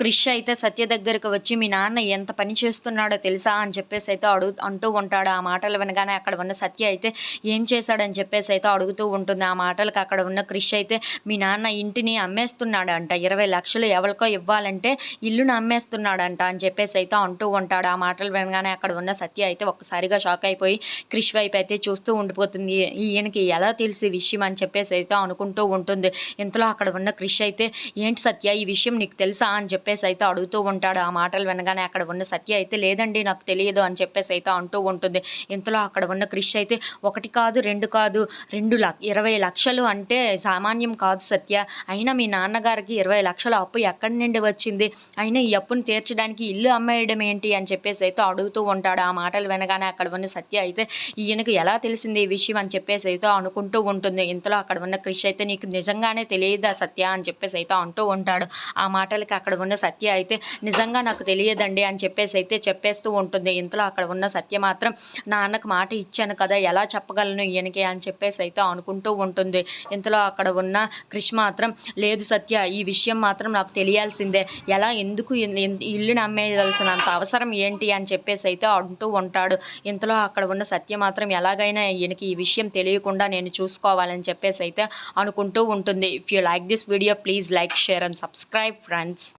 క్రిష్ అయితే సత్య దగ్గరకు వచ్చి మీ నాన్న ఎంత పని చేస్తున్నాడో తెలుసా? అని చెప్పేసి అయితే అడుగు అంటూ ఉంటాడు. ఆ మాటలు వినగానే అక్కడ ఉన్న సత్య అయితే ఏం చేశాడని చెప్పేసి అయితే అడుగుతూ ఉంటుంది. ఆ మాటలకు అక్కడ ఉన్న క్రిష్ అయితే మీ నాన్న ఇంటిని అమ్మేస్తున్నాడంట. ఇరవై లక్షలు ఎవరికో ఇవ్వాలంటే ఇల్లును అమ్మేస్తున్నాడంట. అని చెప్పేసి అయితే అంటూ ఉంటాడు. ఆ మాటలు వినగానే అక్కడ ఉన్న సత్య అయితే ఒక్కసారిగా షాక్ అయిపోయి క్రిష్ వైపు అయితే చూస్తూ ఉండిపోతుంది. ఈయనకి ఎలా తెలిసి విషయం? అని చెప్పేసి అయితే అనుకుంటూ ఉంటుంది. ఇంతలో అక్కడ ఉన్న క్రిష్ అయితే ఏంటి సత్య ఈ విషయం నీకు తెలుసా? అని చెప్పేసి అయితే అడుగుతూ ఉంటాడు. ఆ మాటలు వినగానే అక్కడ ఉన్న సత్య అయితే లేదండి నాకు తెలియదు అని చెప్పేసి అయితే అంటూ ఉంటుంది. ఇంతలో అక్కడ ఉన్న క్రిష్ అయితే ఒకటి కాదు రెండు కాదు రెండు లక్ష ఇరవై లక్షలు అంటే సామాన్యం కాదు సత్య. అయినా మీ నాన్నగారికి ఇరవై లక్షల అప్పు ఎక్కడి నుండి వచ్చింది? అయినా ఈ అప్పును తీర్చడానికి ఇల్లు అమ్మేయడం ఏంటి? అని చెప్పేసి అయితే అడుగుతూ ఉంటాడు. ఆ మాటలు వినగానే అక్కడ ఉన్న సత్య అయితే ఈయనకు ఎలా తెలిసింది ఈ విషయం? అని చెప్పేసి అయితే అనుకుంటూ ఉంటుంది. ఇంతలో అక్కడ ఉన్న క్రిష్ అయితే నీకు నిజంగానే తెలియదా సత్య? అని చెప్పేసి అయితే అంటూ ఉంటాడు. ఆ మాటలకి అక్కడ ఉన్న సత్య అయితే నిజంగా నాకు తెలియదండి అని చెప్పేసి అయితే చెప్పేస్తూ ఉంటుంది. ఇంతలో అక్కడ ఉన్న సత్య మాత్రం నాన్నకు మాట ఇచ్చాను కదా ఎలా చెప్పగలను ఈయనకి? అని చెప్పేసి అయితే అనుకుంటూ ఉంటుంది. ఇంతలో అక్కడ ఉన్న క్రిష్ మాత్రం లేదు సత్య ఈ విషయం మాత్రం నాకు తెలియాల్సిందే. ఎలా ఎందుకు ఇల్లు నమ్మేయాల్సినంత అవసరం ఏంటి? అని చెప్పేసి అయితే అంటూ ఉంటాడు. ఇంతలో అక్కడ ఉన్న సత్య మాత్రం ఎలాగైనా ఈయనకి ఈ విషయం తెలియకుండా నేను చూసుకోవాలని చెప్పేసి అయితే అనుకుంటూ ఉంటుంది. If you like this video please like share and subscribe friends